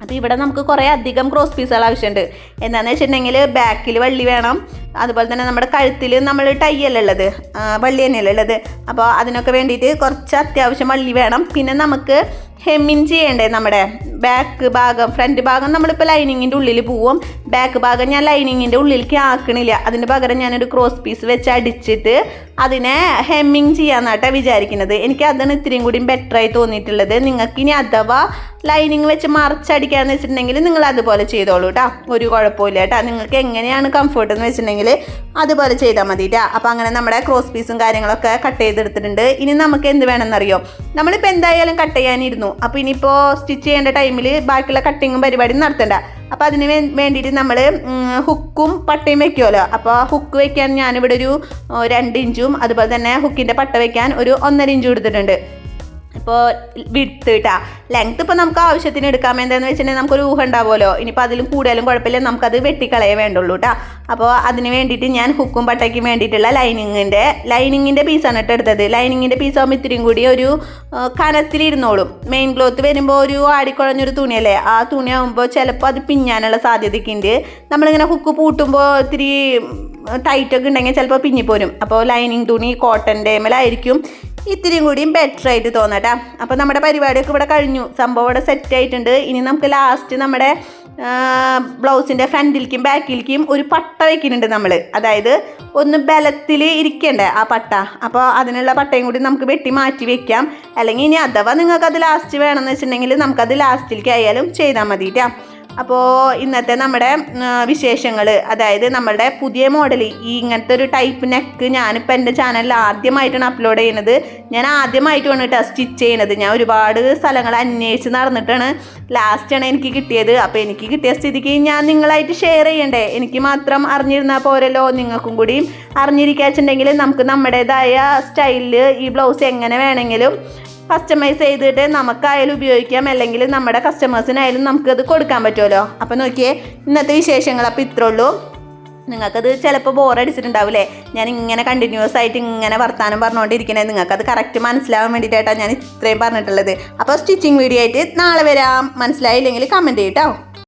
അപ്പോൾ ഇവിടെ നമുക്ക് കുറേ അധികം ക്രോസ് പീസുകൾ ആവശ്യമുണ്ട്. എന്താണെന്ന് വെച്ചിട്ടുണ്ടെങ്കിൽ ബാക്കിൽ വള്ളി വേണം. അതുപോലെ തന്നെ നമ്മുടെ കഴുത്തിൽ നമ്മൾ ടൈ അല്ല ഉള്ളത്. വള്ളി തന്നെയല്ലേ ഉള്ളത്. അപ്പോൾ അതിനൊക്കെ വേണ്ടിയിട്ട് കുറച്ച് അത്യാവശ്യം വള്ളി വേണം. പിന്നെ നമുക്ക് ഹെമ്മിങ് ചെയ്യണ്ടേ നമ്മുടെ? ബാക്ക് ഭാഗം ഫ്രണ്ട് ഭാഗം നമ്മളിപ്പോൾ ലൈനിങ്ങിന്റെ ഉള്ളിൽ പോവും. ബാക്ക് ഭാഗം ഞാൻ ലൈനിങ്ങിന്റെ ഉള്ളിലേക്ക് ആക്കണില്ല. അതിന് പകരം ഞാനൊരു ക്രോസ് പീസ് വെച്ച് അടിച്ചിട്ട് അതിനെ ഹെമ്മിങ് ചെയ്യാന്നാട്ടാ വിചാരിക്കുന്നത് എനിക്ക് അതാണ് ഇത്രയും കൂടി ബെറ്ററായി തോന്നിയിട്ടുള്ളത്. നിങ്ങൾക്ക് ഇനി അഥവാ ലൈനിങ് വെച്ച് മറിച്ചടിക്കാന്ന് വെച്ചിട്ടുണ്ടെങ്കിൽ നിങ്ങൾ അതുപോലെ ചെയ്തോളൂ കേട്ടോ ഒരു കുഴപ്പമില്ല കേട്ടോ നിങ്ങൾക്ക് എങ്ങനെയാണ് കംഫർട്ട് എന്ന് വെച്ചിട്ടുണ്ടെങ്കിൽ അതുപോലെ ചെയ്താൽ മതി കേട്ടോ അപ്പോൾ അങ്ങനെ നമ്മുടെ ക്രോസ് പീസും കാര്യങ്ങളൊക്കെ കട്ട് ചെയ്തെടുത്തിട്ടുണ്ട്. ഇനി നമുക്ക് എന്ത് വേണമെന്നറിയോ? നമ്മളിപ്പോൾ എന്തായാലും കട്ട് ചെയ്യാനിരുന്നു. അപ്പോൾ ഇനിയിപ്പോൾ സ്റ്റിച്ച് ചെയ്യേണ്ട ടൈമിൽ ബാക്കിയുള്ള കട്ടിങ്ങും പരിപാടിയും നടത്തണ്ട. അപ്പോൾ അതിന് വേണ്ടിയിട്ട് നമ്മൾ ഹുക്കും പട്ടയും വെക്കുമല്ലോ അപ്പോൾ ഹുക്ക് വെക്കാൻ ഞാനിവിടെ ഒരു രണ്ട് ഇഞ്ചും അതുപോലെ തന്നെ ഹുക്കിന്റെ പട്ട വെക്കാൻ ഒരു ഒന്നര ഇഞ്ചും എടുത്തിട്ടുണ്ട്. ഇപ്പോൾ വിടുത്ത് കേട്ടാ ലെങ്ത് ഇപ്പോൾ നമുക്ക് ആവശ്യത്തിന് എടുക്കാം. എന്താണെന്ന് വെച്ചിട്ടുണ്ടെങ്കിൽ നമുക്കൊരു ഊഹം ഉണ്ടാവുമല്ലോ. ഇനിയിപ്പോൾ അതിലും കൂടുതലും കുഴപ്പമില്ല. നമുക്കത് വെട്ടിക്കളയേ വേണ്ടുള്ളൂ കേട്ടോ അപ്പോൾ അതിന് വേണ്ടിയിട്ട് ഞാൻ ഹുക്കും പട്ടയ്ക്കും വേണ്ടിയിട്ടുള്ള ലൈനിങ്ങിന്റെ ലൈനിങ്ങിന്റെ പീസാണ് കേട്ടോ എടുത്തത്. ലൈനിങ്ങിന്റെ പീസ് ആകുമ്പോൾ കൂടി ഒരു കനത്തിലിരുന്നോളും. മെയിൻ ക്ലോത്ത് വരുമ്പോൾ ഒരു ആടിക്കുഴഞ്ഞൊരു തുണിയല്ലേ? ആ തുണിയാകുമ്പോൾ ചിലപ്പോൾ അത് പിഞ്ഞാനുള്ള സാധ്യതയൊക്കെ ഉണ്ട് നമ്മളിങ്ങനെ ഹുക്ക് പൂട്ടുമ്പോൾ ഇത്തിരി ടൈറ്റൊക്കെ ഉണ്ടെങ്കിൽ ചിലപ്പോൾ പിഞ്ഞിപ്പോരും. അപ്പോൾ ലൈനിങ് തുണി കോട്ടന്റെ മേലായിരിക്കും. ഇത്തിരിയും കൂടിയും ബെറ്റർ ആയിട്ട് തോന്നട്ടാ അപ്പോൾ നമ്മുടെ പരിപാടിയൊക്കെ ഇവിടെ കഴിഞ്ഞു. സംഭവം ഇവിടെ സെറ്റ് ആയിട്ടുണ്ട്. ഇനി നമുക്ക് ലാസ്റ്റ് നമ്മുടെ ബ്ലൗസിന്റെ ഫ്രണ്ടിലേക്കും ബാക്കിലേക്കും ഒരു പട്ട വയ്ക്കുന്നുണ്ട് നമ്മൾ അതായത് ഒന്ന് ബലത്തിൽ ഇരിക്കണ്ടേ ആ പട്ട. അപ്പോൾ അതിനുള്ള പട്ടയും കൂടി നമുക്ക് വെട്ടി മാറ്റി വെക്കാം. അല്ലെങ്കിൽ ഇനി അഥവാ നിങ്ങൾക്ക് അത് ലാസ്റ്റ് വേണമെന്ന് വെച്ചിട്ടുണ്ടെങ്കിൽ നമുക്കത് ലാസ്റ്റിലേക്ക് ആയാലും ചെയ്താൽ മതി അപ്പോൾ ഇന്നത്തെ നമ്മുടെ വിശേഷങ്ങൾ അതായത് നമ്മളുടെ പുതിയ മോഡൽ ഈ ഇങ്ങനത്തെ ഒരു ടൈപ്പ് നെക്ക് ഞാനിപ്പോൾ എന്റെ ചാനലിൽ ആദ്യമായിട്ടാണ് അപ്ലോഡ് ചെയ്യുന്നത്. ഞാൻ ആദ്യമായിട്ടാണ് കേട്ടോ സ്റ്റിച്ച് ചെയ്യുന്നത്. ഞാൻ ഒരുപാട് സ്ഥലങ്ങൾ അന്വേഷിച്ച് നടന്നിട്ടാണ് ലാസ്റ്റാണ് എനിക്ക് കിട്ടിയത്. അപ്പോൾ എനിക്ക് കിട്ടിയ സ്ഥിതിക്ക് ഞാൻ നിങ്ങളായിട്ട് ഷെയർ ചെയ്യണ്ടേ? എനിക്ക് മാത്രം അറിഞ്ഞിരുന്നാൽ പോരല്ലോ. നിങ്ങൾക്കും കൂടി അറിഞ്ഞിരിക്കാച്ചിട്ടുണ്ടെങ്കിൽ നമുക്ക് നമ്മുടേതായ സ്റ്റൈലിൽ ഈ ബ്ലൗസ് എങ്ങനെ വേണമെങ്കിലും കസ്റ്റമൈസ് ചെയ്തിട്ട് നമുക്കായാലും ഉപയോഗിക്കാം. അല്ലെങ്കിൽ നമ്മുടെ കസ്റ്റമേഴ്സിനായാലും നമുക്കത് കൊടുക്കാൻ പറ്റുമല്ലോ. അപ്പോൾ നോക്കിയേ ഇന്നത്തെ വിശേഷങ്ങൾ അപ്പോൾ ഇത്രേ ഉള്ളൂ. നിങ്ങൾക്കത് ചിലപ്പോൾ ബോറടിച്ചിട്ടുണ്ടാവില്ലേ ഞാൻ ഇങ്ങനെ കണ്ടിന്യൂസ് ആയിട്ട് ഇങ്ങനെ വർത്താനം പറഞ്ഞുകൊണ്ടിരിക്കണേ നിങ്ങൾക്കത് കറക്റ്റ് മനസ്സിലാവാൻ വേണ്ടിയിട്ടാണ് ഞാൻ ഇത്രയും പറഞ്ഞിട്ടുള്ളത്. അപ്പോൾ സ്റ്റിച്ചിങ് വീഡിയോ ആയിട്ട് നാളെ വരാം. മനസ്സിലായില്ലെങ്കിൽ കമന്റ് ചെയ്യട്ടോ